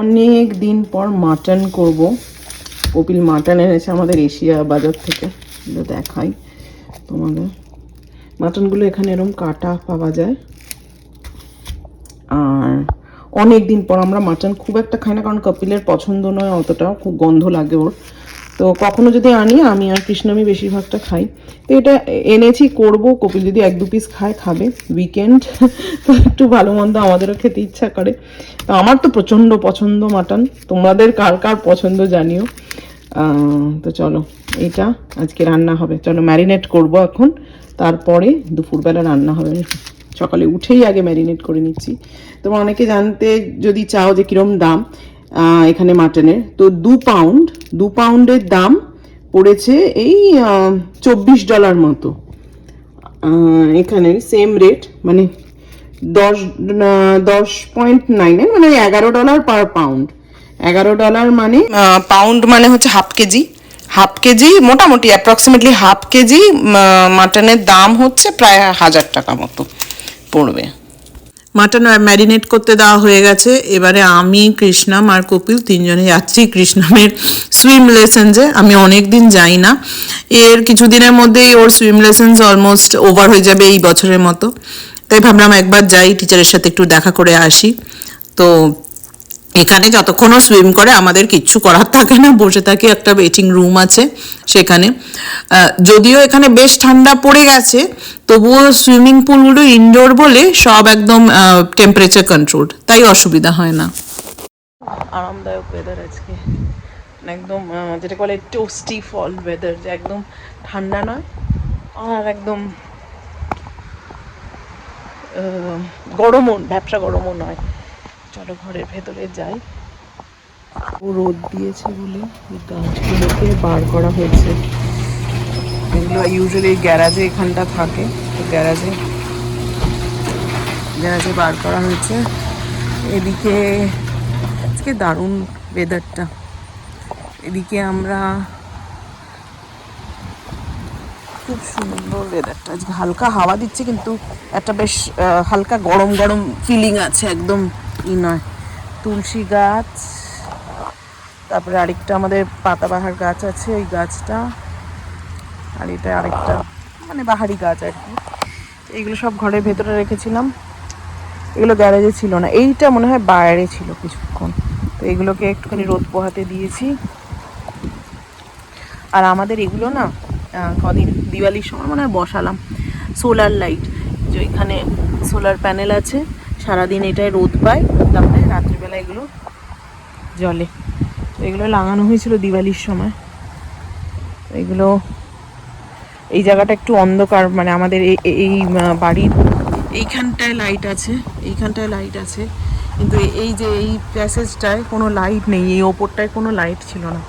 অনেক দিন পর মাটন করব। কপিল মাটন এনেছে আমাদের এশিয়া বাজার থেকে। দেখাই তোমাদের। মাটনগুলো এখানে এরম কাটা পাওয়া যায়। আর অনেক দিন পর আমরা মাটন খুব একটা খাই না, কারণ কপিলের পছন্দ নয় অতটা খুব গন্ধ লাগে ওর। তো কখনো যদি আনি, আমি আর কৃষ্ণমি বেশিরভাগটা খাই। তো এটা এনেছি, করব, কপিল যদি এক দু পিস খায়, খাবে। উইকেন্ড তো একটু ভালো মন্দ আমাদেরও খেতে ইচ্ছা করে। তো আমার তো প্রচণ্ড পছন্দ মাটন। তোমাদের কার কার পছন্দ জানিও। তো চলো, এটা আজকে রান্না হবে। চলো ম্যারিনেট করব এখন। তারপরে দুপুরবেলা রান্না হবে। সকালে উঠেই আগে ম্যারিনেট করে নিচ্ছি। তোমরা অনেকে জানতে যদি চাও যে কিরম দাম এখানে মাটনের। তো দু পাউন্ড দু পাউন্ডের দাম পড়েছে এই চব্বিশ ডলার মতো। এখানে সেম রেট মানে দশ দশ পয়েন্ট নাইন মানে এগারো ডলার পার পাউন্ড এগারো ডলার মানে? পাউন্ড মানে হচ্ছে হাফ কেজি। হাফ কেজি, মোটামুটি অ্যাপ্রক্সিমেটলি হাফ কেজি মাটনের দাম হচ্ছে প্রায় হাজার টাকা মতো পড়বে। মাটন ম্যারিনেট করতে দেওয়া হয়ে গেছে। এবারে আমি কৃষ্ণাম আর কপিল তিনজনে যাচ্ছি কৃষ্ণামের সুইম লেসেন্সে আমি অনেক দিন যাই না। এর কিছুদিনের মধ্যেই ওর সুইম লেসেন্স অলমোস্ট ওভার হয়ে যাবে এই বছরের মতো। তাই ভাবলাম একবার যাই টিচারের সাথে একটু দেখা করে আসি। তো এখানে যতক্ষণও সুইম করে, আমাদের কিচ্ছু করার থাকে না। বসে থাকি একটা ওয়েটিং রুম আছে সেখানে। যদিও এখানে বেশ ঠান্ডা পড়ে গেছে, তবুও সুইমিং পুলগুলো ইনডোর বলে সব একদম টেম্পারেচার কন্ট্রোল তাই অসুবিধা হয় না। আরামদায়ক ওয়েদার আজকে। একদম যেটা বলে টোস্টি ফল ওয়েদার যে একদম ঠান্ডা নয়, আর একদম গরমও, ব্যবসা গরমও নয়। চলো ঘরের ভেতরে যাই। ও রোদ দিয়েছে বলে গাছগুলোকে বার করা হয়েছে। এগুলো ইউজুয়ালি গ্যারাজে এখানটা থাকে। তো গ্যারাজে গ্যারাজে বার করা হয়েছে। এদিকে আজকে দারুণ ওয়েদারটা এদিকে আমরা খুব সুন্দর ওয়েদারটা আজকে হালকা হাওয়া দিচ্ছে কিন্তু একটা বেশ হালকা গরম গরম ফিলিং আছে একদম। ই নয়, তুলসী গাছ, তারপরে আরেকটা আমাদের পাতাবাহার গাছ আছে, ওই গাছটা, আর এটা আরেকটা মানে বাহারি গাছ আর কি। এইগুলো সব ঘরের ভেতরে রেখেছিলাম। এগুলো গ্যারেজে ছিল না, এইটা মনে হয় বাইরে ছিল কিছুক্ষণ। তো এগুলোকে একটুখানি রোদ পোহাতে দিয়েছি। আর আমাদের এগুলো না কদিন দিওয়ালির সময় মনে হয় বসালাম। সোলার লাইট, যে ওইখানে সোলার প্যানেল আছে সারাদিন এটায় রোদ পায়, তারপরে রাত্রিবেলা এগুলো জলে। তো এগুলো লাগানো হয়েছিল দিওয়ালির সময়। এগুলো এই জায়গাটা একটু অন্ধকার মানে আমাদের এই বাড়ির এইখানটায় লাইট আছে, এইখানটায় লাইট আছে। কিন্তু এই যে এই প্যাসেজটায় কোনো লাইট নেই, এই ওপরটায় কোনো লাইট ছিল না।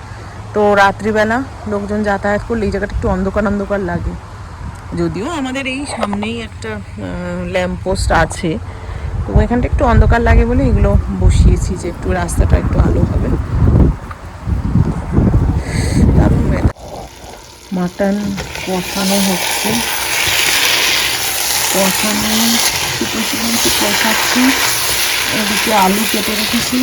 তো রাত্রিবেলা লোকজন যাতায়াত করলে এই জায়গাটা একটু অন্ধকার অন্ধকার লাগে। যদিও আমাদের এই সামনেই একটা ল্যাম্প পোস্ট আছে। তো এখানটা একটু অন্ধকার লাগে বলে এগুলো বসিয়েছি যে একটু রাস্তাটা একটু আলো হবে। মাটন কষানো হচ্ছে। কষানো কষাচ্ছি কষাচ্ছি। এদিকে আলু কেটে রেখেছি।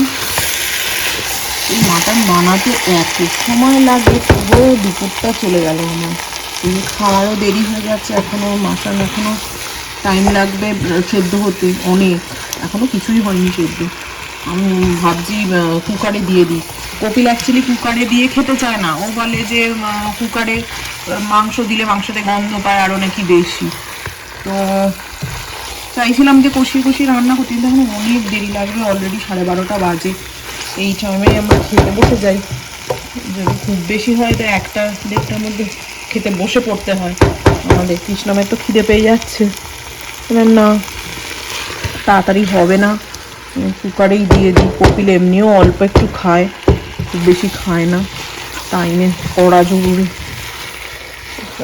এই মাটন বানাতে এত সময় লাগে পুরো দুপুরটা চলে গেল আমার। খাওয়ারও দেরি হয়ে যাচ্ছে, এখনও মাটন এখনও টাইম লাগবে সেদ্ধ হতে অনেক। এখনও কিছুই হয়নি সেদ্ধ। আমি ভাবছি কুকারে দিয়ে দিই। কপিল অ্যাকচুয়ালি কুকারে দিয়ে খেতে চায় না। ও বলে যে কুকারে মাংস দিলে মাংসতে গন্ধ পায় আরও নাকি বেশি। তো, চাইছিলাম যে কষিয়ে কষিয়ে রান্না করতে কিন্তু এখন অনেক দেরি লাগবে অলরেডি সাড়ে বারোটা বাজে। এই টাইমে আমরা খেতে বসে যাই। যদি খুব বেশি হয় তো একটা দেড়টার মধ্যে খেতে বসে পড়তে হয়। আমাদের কৃষ্ণমের তো খিদে পেয়ে যাচ্ছে। এবার না। তাড়াতাড়ি হবে না। কুকারেই দিয়ে দিই। কপিল এমনিও অল্প একটু খায় খুব বেশি খায় না। টাইমে করা জরুরি।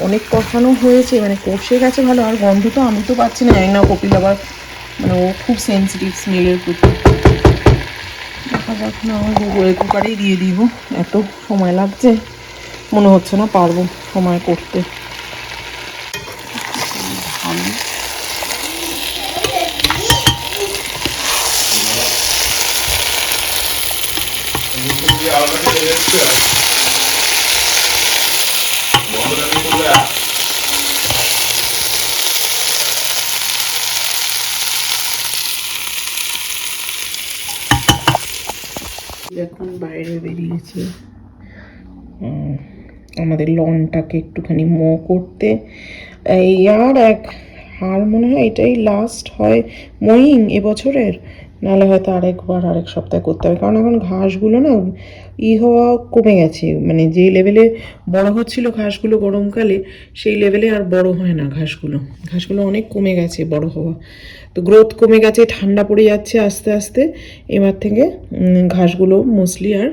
অনেক কষানো হয়েছে মানে কষে গেছে ভালো, আর গন্ধ তো আমি তো পাচ্ছি না, জানি না কপিল আবার মানে ও খুব সেন্সিটিভ স্মেলের প্রতি। দেখা যাক না, আমার কুকারেই দিয়ে দিব। এত সময় লাগছে, মনে হচ্ছে না পারব সময় করতে ভালো যে বন্ধ রাখি করলে এখন বাইরে বেরিয়েছি। আমাদের লনটাকে একটুখানি মো করতে। এই আর এক আর মনে হয় এটাই লাস্ট হয় মইং এবছরের। নাহলে হয়তো আরেকবার, আরেক সপ্তাহে করতে হবে। কারণ এখন ঘাসগুলো না ই হওয়া কমে গেছে। মানে যে লেভেলে বড় হচ্ছিল ঘাসগুলো গরমকালে, সেই লেভেলে আর বড় হয় না ঘাসগুলো। ঘাসগুলো অনেক কমে গেছে বড় হওয়া। তো গ্রোথ কমে গেছে, ঠান্ডা পড়ে যাচ্ছে আস্তে আস্তে। এবার থেকে ঘাসগুলো মোস্টলি আর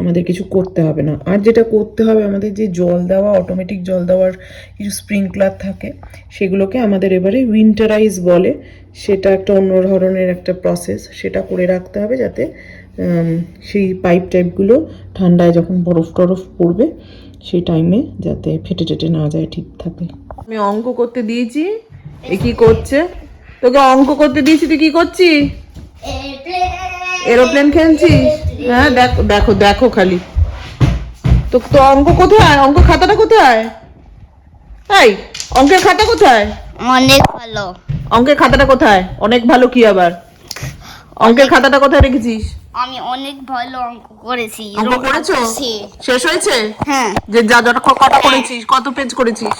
আমাদের কিছু করতে হবে না। আর যেটা করতে হবে আমাদের যে জল দেওয়া অটোমেটিক জল দেওয়ার কিছু স্প্রিংকলার থাকে সেগুলোকে আমাদের এবারে উইন্টারাইজ বলে। সেটা একটা অন্য ধরনের একটা প্রসেস সেটা করে রাখতে হবে যাতে সেই পাইপ টাইপগুলো ঠান্ডায় যখন বরফ টরফ পড়বে সেই টাইমে যাতে ফেটে টেটে না যায় ঠিক থাকে। আমি অঙ্ক করতে দিয়েছি এ কি করছে? তোকে অঙ্ক করতে দিয়েছি তুই কি করছিস? এরোপ্লেন খেলছিস? হ্যাঁ দেখো দেখো দেখো খালি। তো তো অঙ্ক কোথায়? অঙ্ক খাতাটা কোথায়? তাই অঙ্কের খাতা কোথায়? অনেক ভালো। অঙ্কের খাতাটা কোথায়? অনেক ভালো কি আবার? অঙ্কের খাতাটা কোথায় রেখেছিস? আমি অনেক ভালো অঙ্ক করেছি। অঙ্ক করেছ? শেষ হয়েছে? হ্যাঁ। যে যা যটা ক- কটা করেছিস? কত পেজ করেছিস?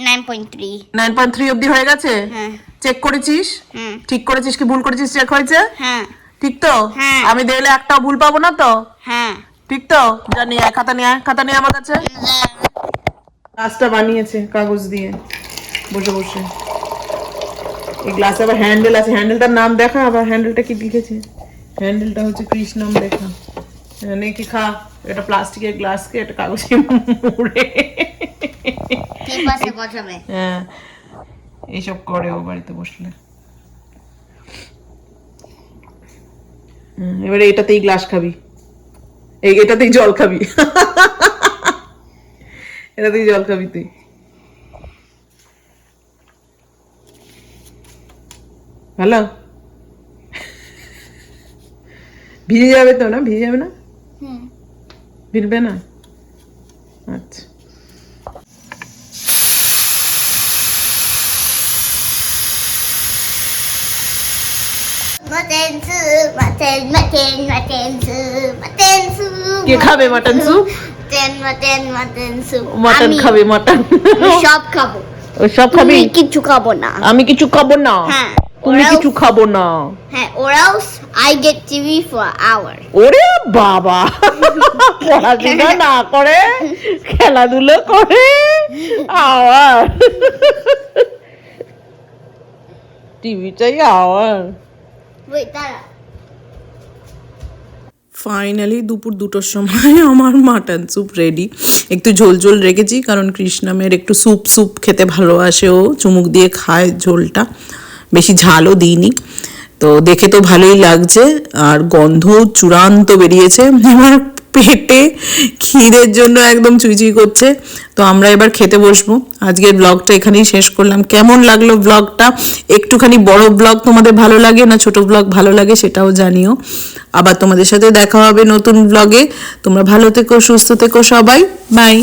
Nine point three nine point three অব্দি হয়ে গেছে? হ্যাঁ। চেক করেছিস? হুম। ঠিক করেছিস কি ভুল করেছিস চেক হয়েছে? হ্যাঁ। ঠিক তো? হ্যাঁ। আমি দেখলে একটাও ভুল পাবো না তো? হ্যাঁ। ঠিক তো? নিয়ে খাতা নিয়ে খাতা নিয়ে আমার কাছে। গ্লাসটা বানিয়েছে কাগজ দিয়ে। বসে বসে। এই গ্লাসে আবার হ্যান্ডেল আছে। হ্যান্ডেলটার নাম দেখা আবার হ্যান্ডেলটা কি লিখেছে? হ্যান্ডেলটা হচ্ছে কৃষ্ণম লেখা হ্যাঁ, নে কি খা? এটা প্লাস্টিকের গ্লাসকে এটা কাগজে মুড়ে। হ্যাঁ। এইসব করে ও বাড়িতে বসলে। এবারে এটাতেই গ্লাস খাবি। এই এটাতেই জল খাবি। এটাতেই জল খাবি তুই। ভালো? ভিজে যাবে তো না? ভিজে যাবে না? ভিজবে না? আচ্ছা mutton soup mutton mutton mutton soup mutton soup কে খাবে মাটন স্যুপ মাটেন খাবে মাটন সব খাব সব খাবি কিছু খাব না আমি কিছু খাব না হ্যাঁ তুমি কিছু খাব না হ্যাঁ or else I get TV for an hour ওরে বাবা পড়াশোনা না করে খেলাধুলো করে আবার টিভি চাই আবার ফাইনালি দুপুর দুটোর সময় আমার মাটন স্যুপ রেডি একটু ঝোল ঝোল রেখেছি, কারণ কৃষ্ণামের একটু স্যুপ স্যুপ খেতে ভালোবাসে, ও চুমুক দিয়ে খায় ঝোলটা। বেশি ঝালও দিইনি। তো দেখে তো ভালোই লাগছে, আর গন্ধ চূড়ান্ত বেরিয়েছে। পেটে ক্ষীরের জন্য একদম চুইচুই করছে। তো আমরা এবার খেতে বসবো। আজকের ব্লগটা এখানেই শেষ করলাম। কেমন লাগল ব্লগটা একটুখানি বড় ব্লগ তোমাদের ভালো লাগে না ছোট ব্লগ ভালো লাগে সেটাও জানিও। আবার তোমাদের সাথে দেখা হবে নতুন ব্লগে তোমরা ভালো থেকো, সুস্থ থেকো সবাই। বাই